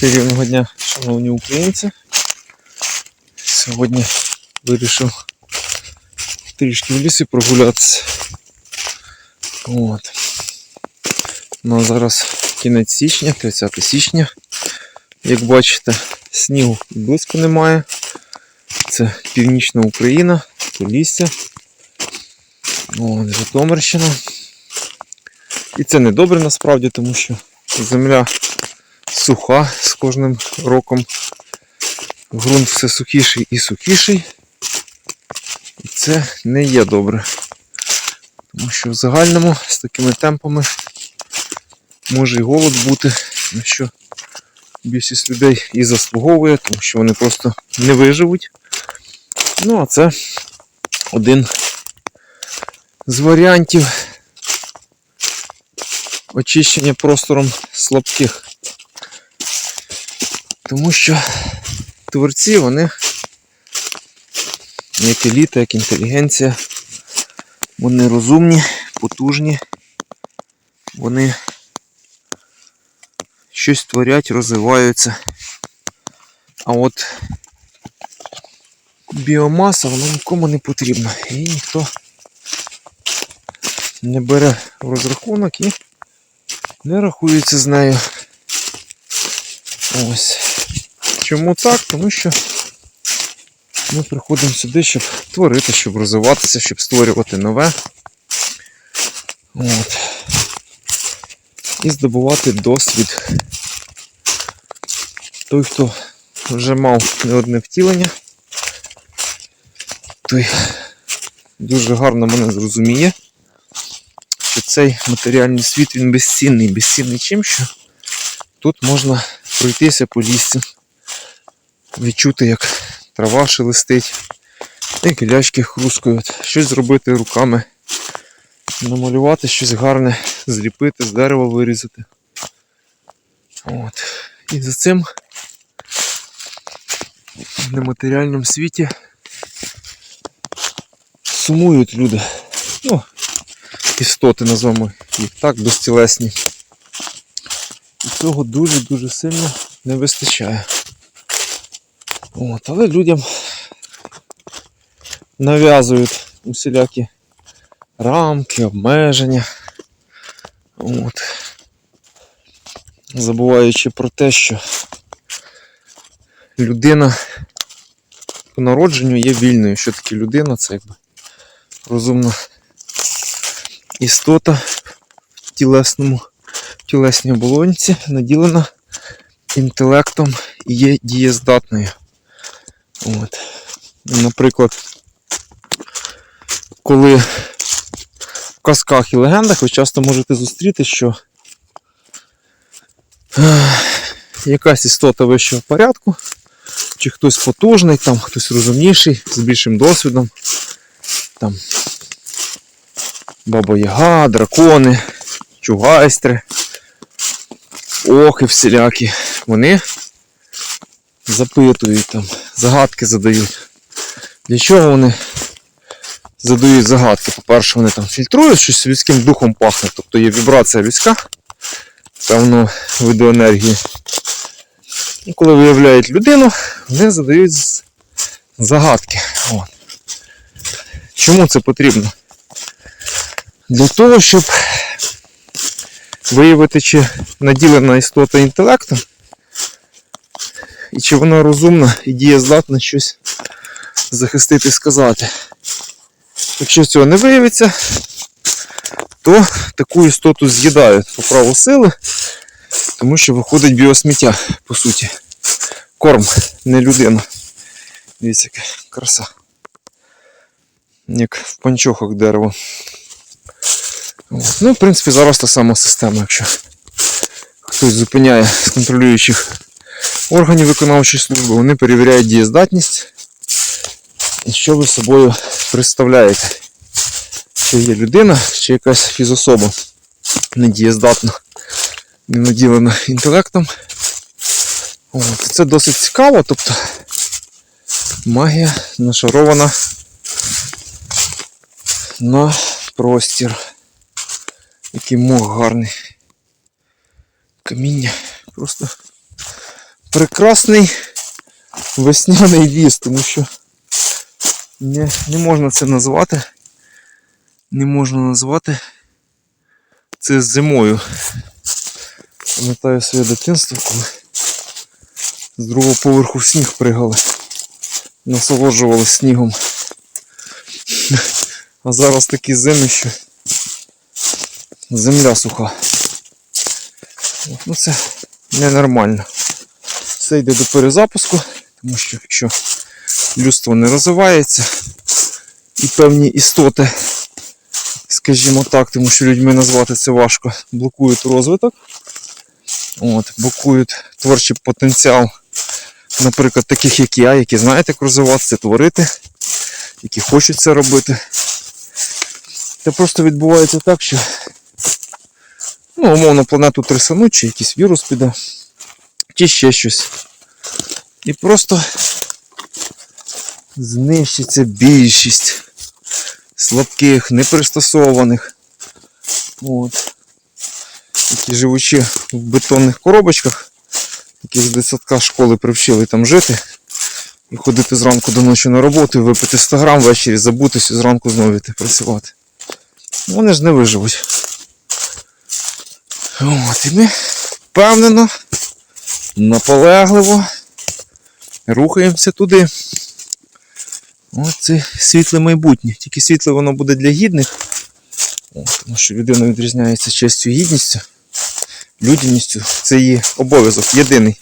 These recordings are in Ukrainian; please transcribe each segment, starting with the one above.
Чарівного дня, шановні українці. Сьогодні вирішив трішки в лісі прогулятися. От. Ну, а зараз кінець січня, 30 січня. Як бачите, снігу близько немає. Це північна Україна, Полісся. От, Житомирщина. І це не добре насправді, тому що земля суха з кожним роком. Ґрунт все сухіший і сухіший. І це не є добре. Тому що в загальному з такими темпами може і голод бути, на що більшість людей і заслуговує, тому що вони просто не виживуть. Ну, а це один з варіантів очищення простором слабких. Тому що творці, вони, як еліта, як інтелігенція, вони розумні, потужні, вони щось творять, розвиваються. А от біомаса вона нікому не потрібна. І ніхто не бере в розрахунок і не рахується з нею. Ось. Чому так? Тому що ми приходимо сюди, щоб творити, щоб розвиватися, щоб створювати нове. От. І здобувати досвід. Той, хто вже мав не одне втілення, той дуже гарно мене зрозуміє, цей матеріальний світ він безцінний, безцінний чим, що тут можна пройтися по лісці, відчути, як трава шелестить, як гілячки хрускають, щось зробити руками, намалювати щось гарне, зліпити, з дерева вирізати. От. І за цим в нематеріальному світі сумують люди. Ну, істоти назвемо їх так, безтілесні. І цього дуже-дуже сильно не вистачає. От, але людям нав'язують усілякі рамки, обмеження. От. Забуваючи про те, що людина по народженню є вільною. Що таке людина? Це якби розумна істота в тілесному тілесній оболонці наділена інтелектом і є дієздатною. От. Наприклад, коли в казках і легендах ви часто можете зустріти, що якась істота вищого порядку, чи хтось потужний, там, хтось розумніший, з більшим досвідом, там Баба Яга, дракони, чугайстри, охи всілякі. Вони запитують там, загадки задають. Для чого вони задають загадки? По-перше, вони там фільтрують, щось людським духом пахне, тобто є вібрація людська, певно, виду енергії. І коли виявляють людину, вони задають загадки. От. Чому це потрібно? Для того, щоб виявити, чи наділена істота інтелектом, і чи вона розумна і дієздатна щось захистити і сказати. Якщо цього не виявиться, то таку істоту з'їдають по праву сили, тому що виходить біосміття, по суті. Корм, не людина. Дивіться, яка краса. Як в панчохах дерево. Ну, в принципі, зараз та сама система, якщо хтось зупиняє з контролюючих органів виконавчої служби, вони перевіряють дієздатність. І що ви собою представляєте? Чи є людина, чи якась фізособа недієздатна, не наділена інтелектом. От. Це досить цікаво, тобто магія нашарована на простір. Який мох гарний. каміння. Просто прекрасний весняний ліс, тому що не, не можна це назвати. Не можна назвати це зимою. Пам'ятаю своє дитинство, коли з другого поверху в сніг пригали. Насолоджувалися снігом. А зараз такі зими, що земля суха. Ну це ненормально. Все йде до перезапуску, тому що якщо людство не розвивається і певні істоти, скажімо так, тому що людьми назвати це важко, блокують розвиток, от, блокують творчий потенціал, наприклад, таких як я, які знають, як розвиватися, творити, які хочуть це робити. Це просто відбувається так, що ну, умовно планету трясануть, чи якийсь вірус піде, чи ще щось. І просто знищиться більшість слабких, непристосованих. От. Які живучи в бетонних коробочках, які з дитсадка школи привчили там жити. І ходити зранку до ночі на роботу, і випити 100 грам, ввечері забутися і зранку знову йти працювати. Вони ж не виживуть. От, і ми впевнено, наполегливо рухаємося туди. От це світле майбутнє. Тільки світле воно буде для гідних. От, тому що людина відрізняється честю і гідністю, людяністю. Це її обов'язок єдиний,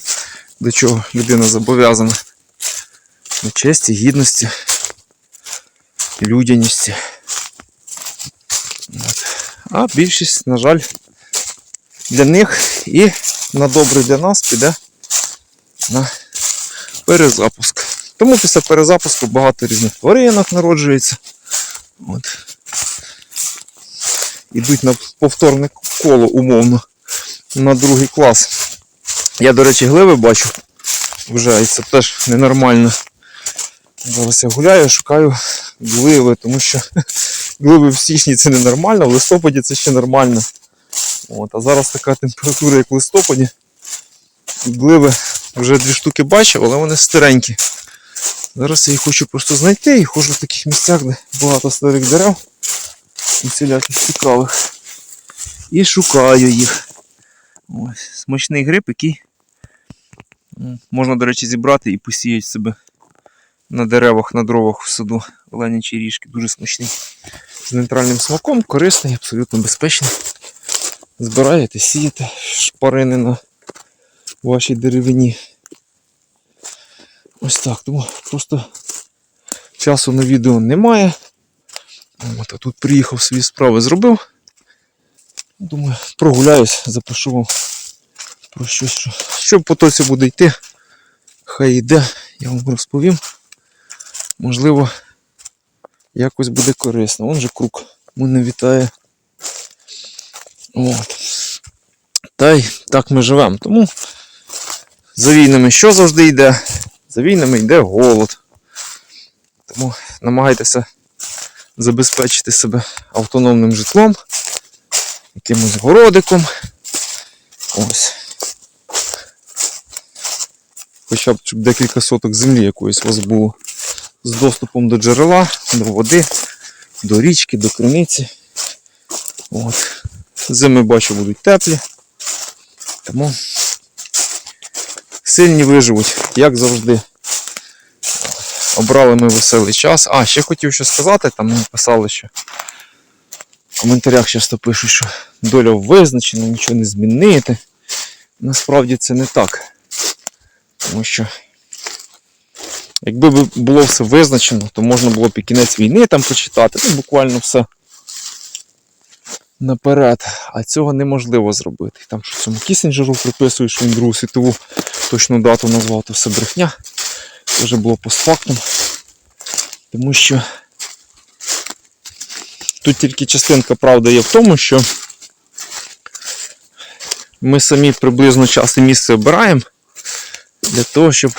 до чого людина зобов'язана. До честі, гідності, людяності. От. А більшість, на жаль, для них і на добре для нас піде на перезапуск. Тому після перезапуску багато різних тваринок народжується. От. Ідуть на повторне коло умовно на другий клас. Я, до речі, гливи бачу вже, і це теж ненормально. Зараз я гуляю, шукаю гливи, тому що гливи в січні це ненормально, в листопаді це ще нормально. От, а зараз така температура, як в листопаді. Гливи вже дві штуки бачив, але вони старенькі. Зараз я їх хочу просто знайти і ходжу в таких місцях, де багато старих дерев і всіляких цікавих. І шукаю їх. Ось, смачний гриб, який можна, до речі, зібрати і посіяти себе на деревах, на дровах в саду оленячі ріжки. Дуже смачний. З нейтральним смаком, корисний, абсолютно безпечний. Збираєте, сієте шпарини на вашій деревині. Ось так. Тому просто часу на відео немає. От, а тут приїхав свої справи зробив. Думаю, прогуляюсь, запишу вам про щось, що, що в потоці буде йти. Хай йде, я вам розповім. Можливо, якось буде корисно. Он же круг мене вітає. От. Та й так ми живемо. Тому за війнами що завжди йде? За війнами йде голод. Тому намагайтеся забезпечити себе автономним житлом, якимось городиком. Ось. Хоча б щоб декілька соток землі якоїсь у вас було з доступом до джерела, до води, до річки, до криниці. От. Зими бачу будуть теплі. Тому сильні виживуть, як завжди. Обрали ми веселий час. А, ще хотів що сказати, там мені писали, що в коментарях часто пишуть, що доля визначена, нічого не змінити. Насправді це не так. Тому що якби було все визначено, то можна було б і кінець війни там почитати, ну буквально все наперед. А цього неможливо зробити. Там що цьому Кісінджеру приписують, що він Другу світову точну дату назвав, то все брехня. Це вже було постфактум. Тому що тут тільки частинка правди є в тому, що ми самі приблизно час і місце обираємо для того, щоб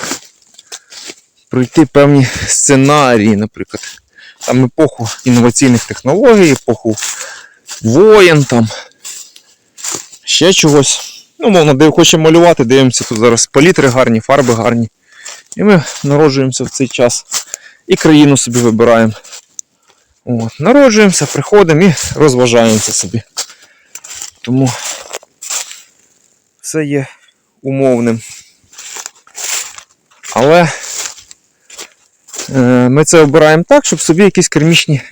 пройти певні сценарії, наприклад. Там епоху інноваційних технологій, епоху воєн, там ще чогось. Ну, мовно, де хочемо малювати, дивимося, тут зараз палітри гарні, фарби гарні. І ми народжуємося в цей час. І країну собі вибираємо. От, народжуємося, приходимо і розважаємося собі. Тому все є умовним. Але е, ми це обираємо так, щоб собі якісь кермічні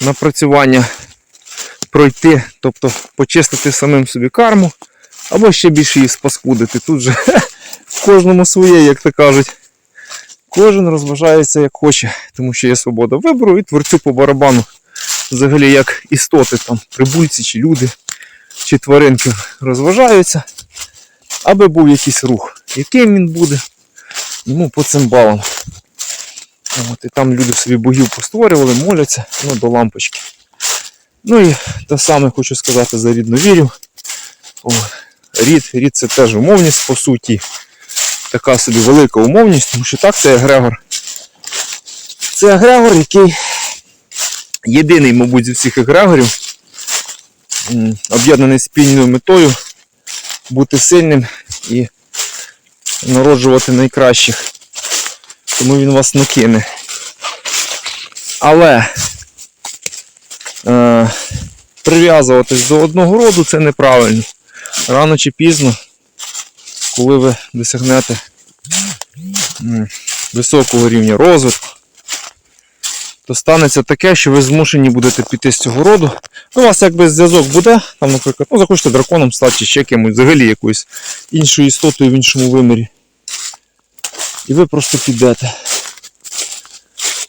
напрацювання пройти, тобто почистити самим собі карму, або ще більше її спаскудити. Тут же в кожному своє, як то кажуть. Кожен розважається як хоче, тому що є свобода вибору і творцю по барабану. Взагалі як істоти, там, прибульці чи люди, чи тваринки розважаються, аби був якийсь рух. Яким він буде, йому по цим балам. От, і там люди собі богів постворювали, моляться ну, до лампочки. Ну і те саме хочу сказати за рідновірів. О, рід, рід це теж умовність по суті. Така собі велика умовність, тому що так це Егрегор. Це Егрегор, який єдиний, мабуть, зі всіх егрегорів, об'єднаний спільною метою бути сильним і народжувати найкращих. Тому він вас не кине. Але е, прив'язуватись до одного роду це неправильно. Рано чи пізно, коли ви досягнете високого рівня розвитку, то станеться таке, що ви змушені будете піти з цього роду. Ну, у вас якби зв'язок буде, там, наприклад, ну, захочете драконом стати чи ще кимось, взагалі якоюсь іншою істотою в іншому вимірі. І ви просто підете.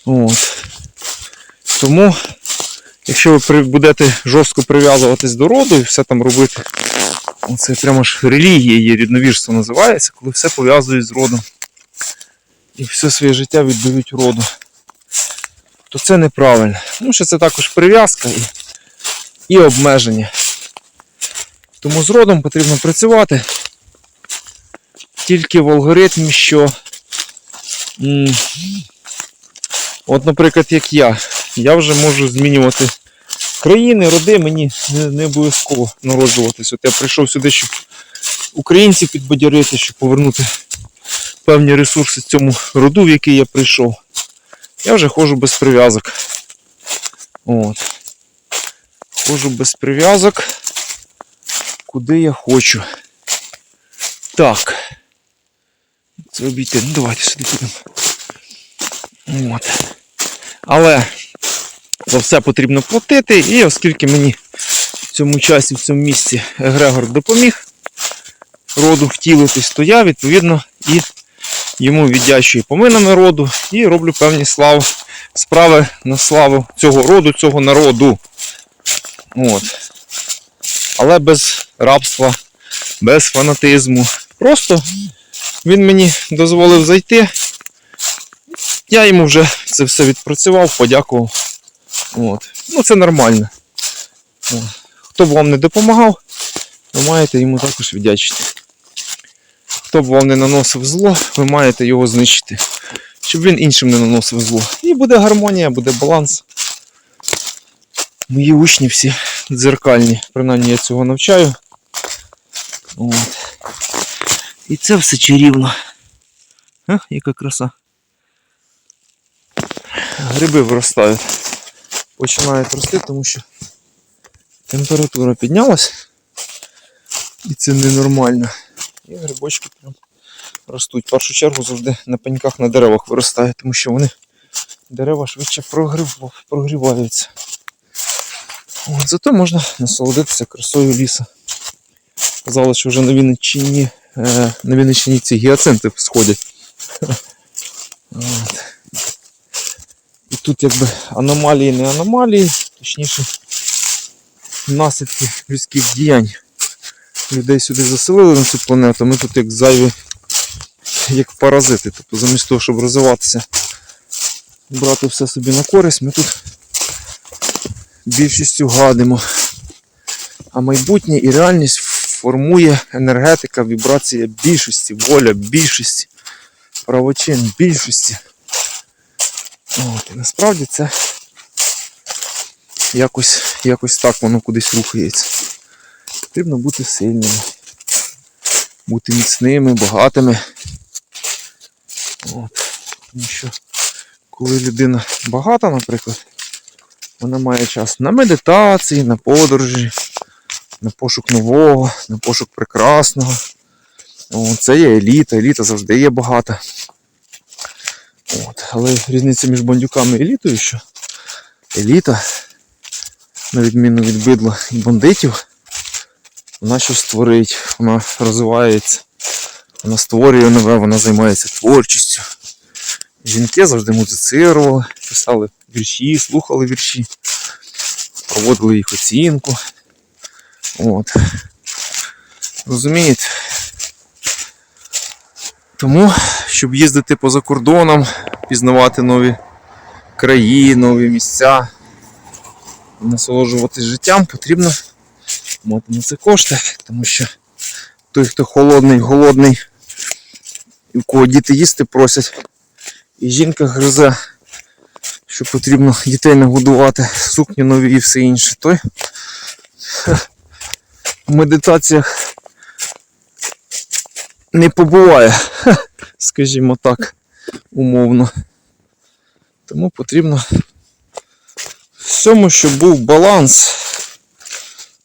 От. Тому, якщо ви будете жорстко прив'язуватись до роду і все там робити, це прямо ж релігія є, рідновірство називається, коли все пов'язують з родом. І все своє життя віддають роду. То це неправильно. Тому що це також прив'язка і, і обмеження. Тому з родом потрібно працювати тільки в алгоритмі, що от, наприклад, як я, я вже можу змінювати країни, роди, мені не, не обов'язково народжуватись. От я прийшов сюди, щоб українців підбадьорити, щоб повернути певні ресурси цьому роду, в який я прийшов. Я вже ходжу без прив'язок. От. Ходжу без прив'язок. Куди я хочу. Так. Це обійти. Ну давайте сюди підемо. От. Але за все потрібно платити, і оскільки мені в цьому часі, в цьому місці Егрегор допоміг роду втілитись, то я відповідно і йому віддячую поминами роду і роблю певні слав, справи на славу цього роду, цього народу. От. Але без рабства, без фанатизму. Просто він мені дозволив зайти. Я йому вже це все відпрацював, подякував. От. Ну це нормально. Хто б вам не допомагав, ви маєте йому також віддячити. Хто б вам не наносив зло, ви маєте його знищити. Щоб він іншим не наносив зло. І буде гармонія, буде баланс. Мої учні всі дзеркальні. Принаймні я цього навчаю. От. І це все чарівно. А, яка краса. Гриби виростають. Починають рости, тому що температура піднялась. І це ненормально. І грибочки прям ростуть. В першу чергу завжди на пеньках на деревах виростає, тому що вони дерева швидше прогріваються. От, зато можна насолодитися красою ліса. Казали, що вже на Вінниччині, е, на Вінниччині ці гіацинти сходять. От. Тут якби аномалії не аномалії, точніше наслідки людських діянь. Людей сюди заселили на цю планету, ми тут як зайві, як паразити. Тобто замість того, щоб розвиватися, брати все собі на користь, ми тут більшістю гадимо. А майбутнє і реальність формує енергетика, вібрація більшості, воля більшості, правочин більшості. От, і насправді це якось, якось так воно кудись рухається. Потрібно бути сильними. бути міцними, багатими. От. Тому що коли людина багата, наприклад, вона має час на медитації, на подорожі, на пошук нового, на пошук прекрасного. О, це є еліта, еліта завжди є багата. От. Але різниця між бандюками і елітою, що еліта, на відміну від бидла і бандитів, вона щось творить, вона розвивається, вона створює нове, вона займається творчістю. Жінки завжди музицирували, писали вірші, слухали вірші, проводили їх оцінку. От. Розумієте? Тому, щоб їздити поза кордоном, пізнавати нові краї, нові місця, насолоджуватись життям, потрібно мати на це кошти, тому що той, хто холодний, голодний, і в кого діти їсти просять, і жінка гризе, що потрібно дітей нагодувати, сукні нові і все інше, той в медитаціях не побуває, скажімо так, умовно. Тому потрібно всьому, щоб був баланс.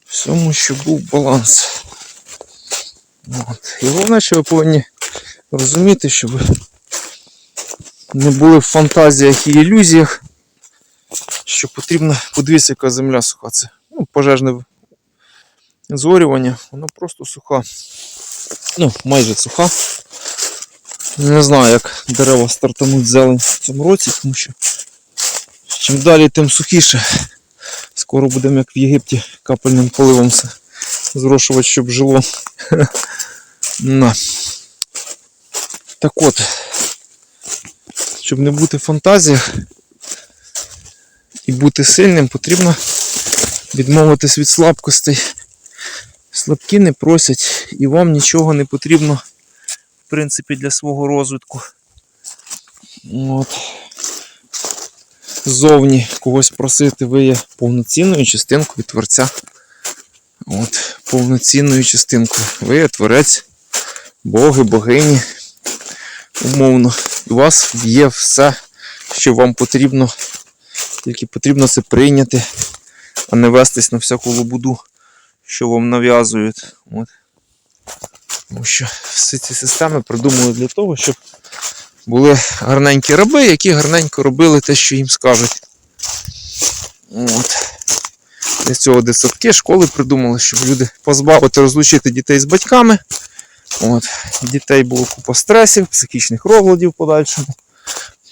Всьому, щоб був баланс. От. І головне, що ви повинні розуміти, щоб не були в фантазіях і ілюзіях, що потрібно, подивіться, яка земля суха. Це ну, пожежне зорювання, вона просто суха. Ну, майже суха. Не знаю, як дерева стартануть зелень в цьому році, тому що чим далі, тим сухіше. Скоро будемо, як в Єгипті, капельним поливом все зрошувати, щоб жило. На. Так от, щоб не бути фантазіях і бути сильним, потрібно відмовитись від слабкостей. Слабкі не просять і вам нічого не потрібно, в принципі, для свого розвитку. От. Ззовні когось просити, ви є повноцінною частинкою Творця. От, повноцінною частинкою. Ви є творець, боги, богині. Умовно. У вас є все, що вам потрібно. Тільки потрібно це прийняти, а не вестись на всяку лобуду, що вам нав'язують. От. Тому що всі ці системи придумали для того, щоб були гарненькі раби, які гарненько робили те, що їм скажуть. От. Для цього дитсадки, школи придумали, щоб люди позбавити, розлучити дітей з батьками. От. Дітей було купа стресів, психічних розладів в подальшому,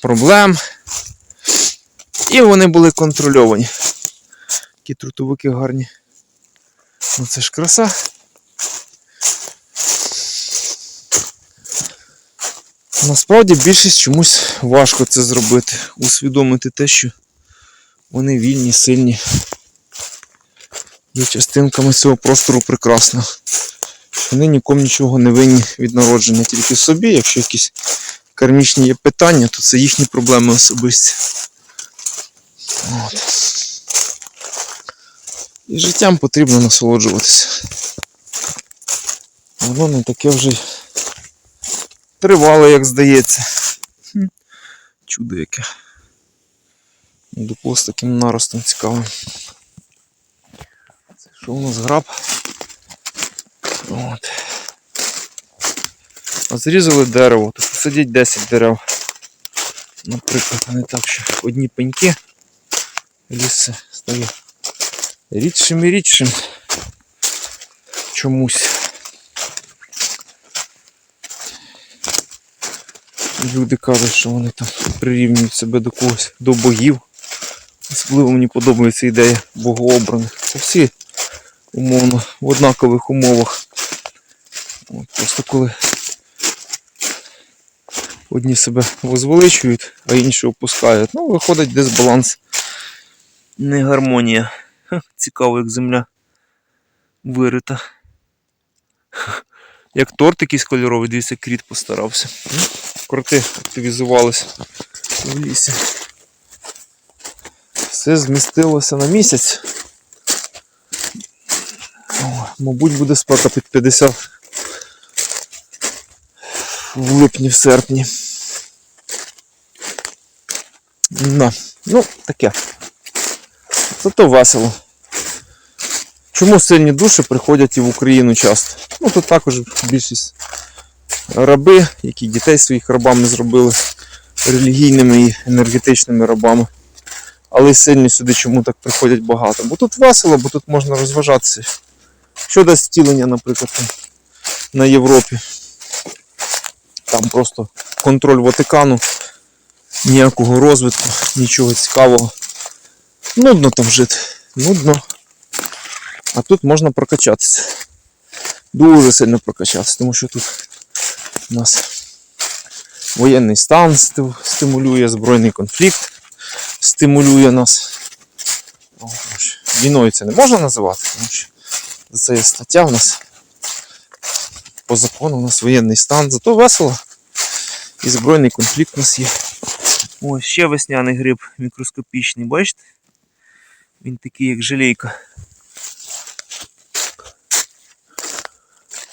проблем. І вони були контрольовані. Такі трутовики гарні. Ну це ж краса. Насправді більшість чомусь важко це зробити, усвідомити те, що вони вільні, сильні, є частинками цього простору прекрасного. Вони нікому нічого не винні від народження, тільки собі. Якщо якісь кармічні є питання, то це їхні проблеми особисті. От. І життям потрібно насолоджуватися. Воно не таке вже й тривало, як здається. Чудо яке. Дупло з таким наростом цікавим. Це що у нас граб? От. А зрізали дерево, тут сидять 10 дерев. Наприклад, а не так, що одні пеньки. Ліс стає рідшим і рідшим. Чомусь. Люди кажуть, що вони там прирівнюють себе до когось, до богів. Особливо мені подобається ідея богообраних. Це всі умовно в однакових умовах. От, просто коли одні себе возвеличують, а інші опускають. Ну, виходить дисбаланс. Не гармонія. Ха, Цікаво, як земля вирита. Як торт якийсь кольоровий, дивіться, кріт постарався. Кроти активізувалися в лісі. Все змістилося на місяць. О, мабуть, буде спека під 50 в липні, в серпні. Да. Ну, таке. Зато весело. Чому сильні душі приходять і в Україну часто? Ну тут також більшість раби, які дітей своїх рабами зробили релігійними і енергетичними рабами. Але сильні сюди чому так приходять багато? Бо тут весело, бо тут можна розважатися. Що дасть втілення, наприклад, на Європі. Там просто контроль Ватикану, ніякого розвитку, нічого цікавого. Нудно там жити. Нудно. А тут можна прокачатися. Дуже сильно прокачатися, тому що тут у нас воєнний стан стимулює, збройний конфлікт стимулює нас. Війною це не можна називати, тому що це є стаття у нас. По закону у нас воєнний стан, зато весело. І збройний конфлікт у нас є. Ось ще весняний гриб мікроскопічний, бачите? Він такий, як желейка.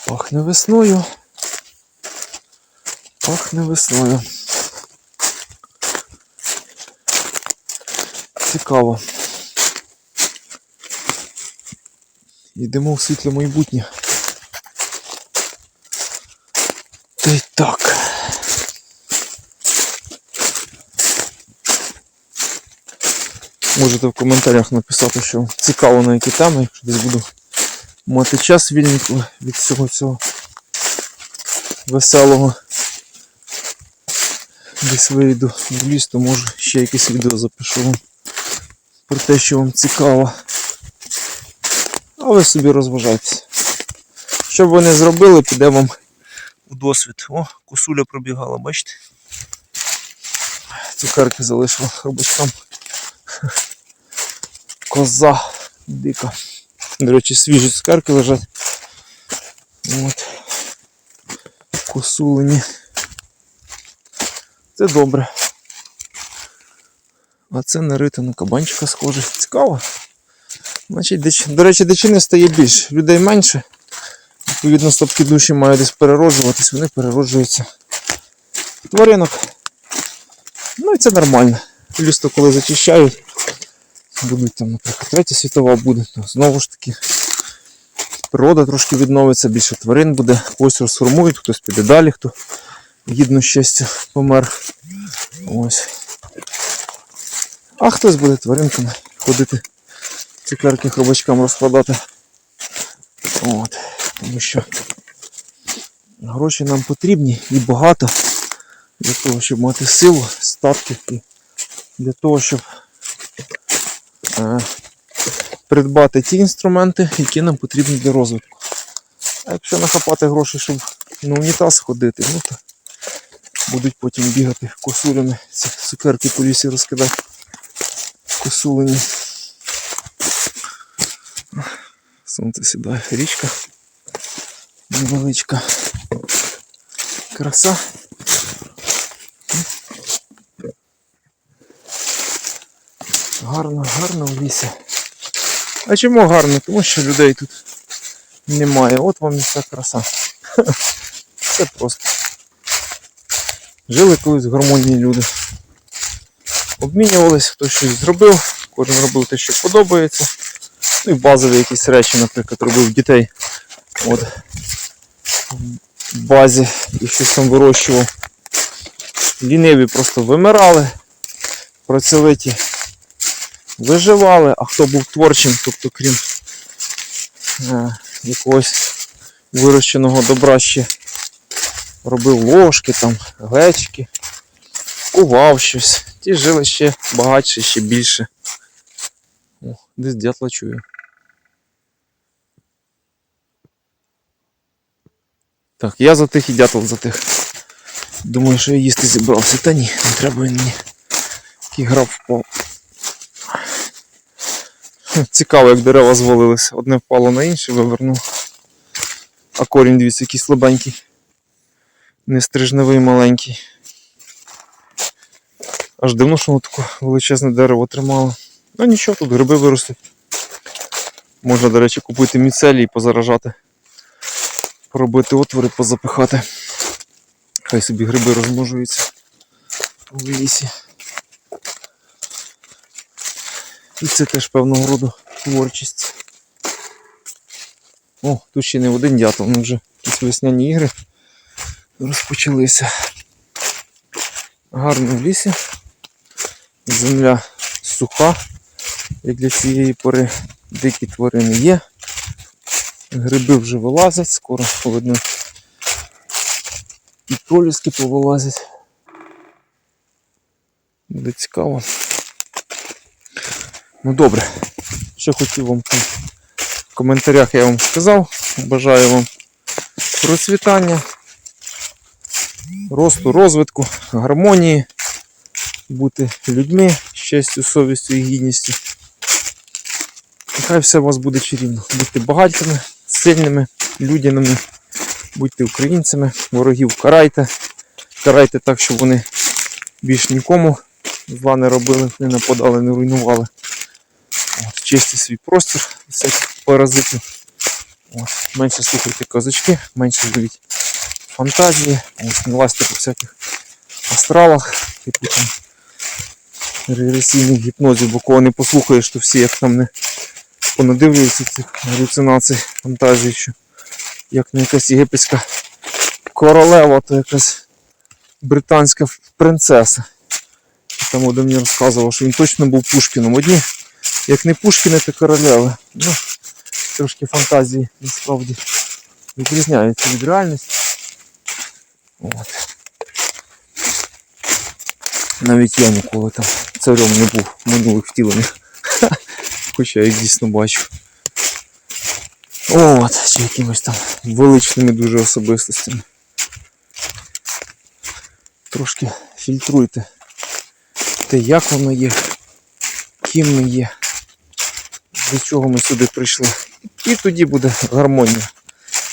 Пахне весною. Пахне весною. Цікаво. Йдемо в світле майбутнє. Та й так. Можете в коментарях написати, що цікаво на які теми, якщо десь буду мати час вільний від всього цього веселого. Десь вийду в ліс, то може ще якесь відео запишу вам про те, що вам цікаво. А ви собі розважайтеся. Що б ви не зробили, піде вам у досвід. О, косуля пробігала, бачите? Цукерки залишила хробачкам. Коза дика. До речі, свіжі цукерки лежать. От. Косулені. Це добре. А це нарито на кабанчика схоже. Цікаво. Значить, дич... До речі, дичини стає більше, людей менше. Відповідно, слабкі душі мають десь перероджуватись, вони перероджуються тваринок. Ну і це нормально. Люсто, коли зачищають, будуть там, наприклад, третя світова буде, то знову ж таки природа трошки відновиться, більше тварин буде, когось розформують, хтось піде далі, хто гідно щастя помер. Ось. А хтось буде тваринками ходити, цукерки хробачкам розкладати. От. Тому що гроші нам потрібні і багато для того, щоб мати силу, статки і для того, щоб придбати ті інструменти, які нам потрібні для розвитку. А якщо нахапати гроші, щоб на унітаз ходити, ну то будуть потім бігати косулями, ці цукерки по лісі розкидати. Косулені. Сонце сідає, річка невеличка. Краса. Гарно, гарно в лісі. А чому гарно? Тому що людей тут немає. От вам і вся краса. Це просто. Жили колись гармонні люди. Обмінювались, хтось щось зробив, кожен робив те, що подобається. Ну і базові якісь речі, наприклад, робив дітей. От. В базі і щось там вирощував. Ліниві просто вимирали, працьовиті виживали, а хто був творчим, тобто крім е, якогось вирощеного добра ще робив ложки, там, глечки, кував щось. Ті жили ще багатше, ще більше. О, десь дятла чую. Так, я затих і дятел затих. Думаю, що я їсти зібрався. Та ні, не треба мені. Який граб впав. Цікаво, як дерева звалилися. Одне впало на інше, вивернув. А корінь, дивіться, який слабенький. Не стрижневий маленький. Аж дивно, що воно таке величезне дерево тримало. Ну нічого, тут гриби виростуть. Можна, до речі, купити міцелій і позаражати. Поробити отвори, позапихати. Хай собі гриби розмножуються в лісі. І це теж певного роду творчість. О, тут ще не один дятел, ну вже якісь весняні ігри розпочалися. Гарно в лісі. Земля суха, як для цієї пори дикі тварини є. Гриби вже вилазять, скоро видно. І проліски повилазять. Буде цікаво. Ну добре. Що хотів вам в коментарях я вам сказав. Бажаю вам процвітання, росту, розвитку, гармонії, бути людьми з честю, совістю і гідністю. Нехай все у вас буде чарівно. Будьте багатими, сильними, людяними, будьте українцями, ворогів карайте. Карайте так, щоб вони більш нікому зла не робили, не нападали, не руйнували. От, чисти свій простір всяких паразитів. От, менше слухайте казочки, менше живіть фантазії, ось, не лазьте по всяких астралах, типу там регресійних гіпнозів, бо кого не послухаєш, то всі як там не понадивлюються цих галюцинацій, фантазій, що як не якась єгипетська королева, то якась британська принцеса. Там один мені розказував, що він точно був Пушкіном. Одні, як не Пушкіни, то королеви. Ну, трошки фантазії насправді відрізняються від реальності. От. Навіть я ніколи там царем не був минулих втіленнях. Хоча я їх дійсно бачу. От, чи якимось там величними дуже особистостями. Трошки фільтруйте те, як воно є, ким ми є, до чого ми сюди прийшли. І тоді буде гармонія.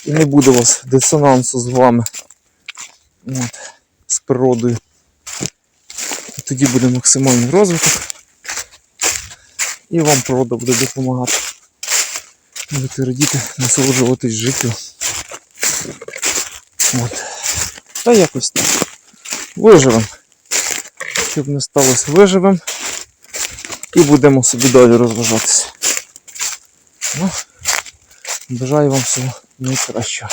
І не буде у вас дисонансу з вами. От, з природою. І тоді буде максимальний розвиток. І вам природа буде допомагати. Будете радіти, насолоджуватись життю. От. Та якось так. Виживемо. Щоб не сталося виживемо. І будемо собі далі розважатися. Ну, бажаю вам всього найкращого.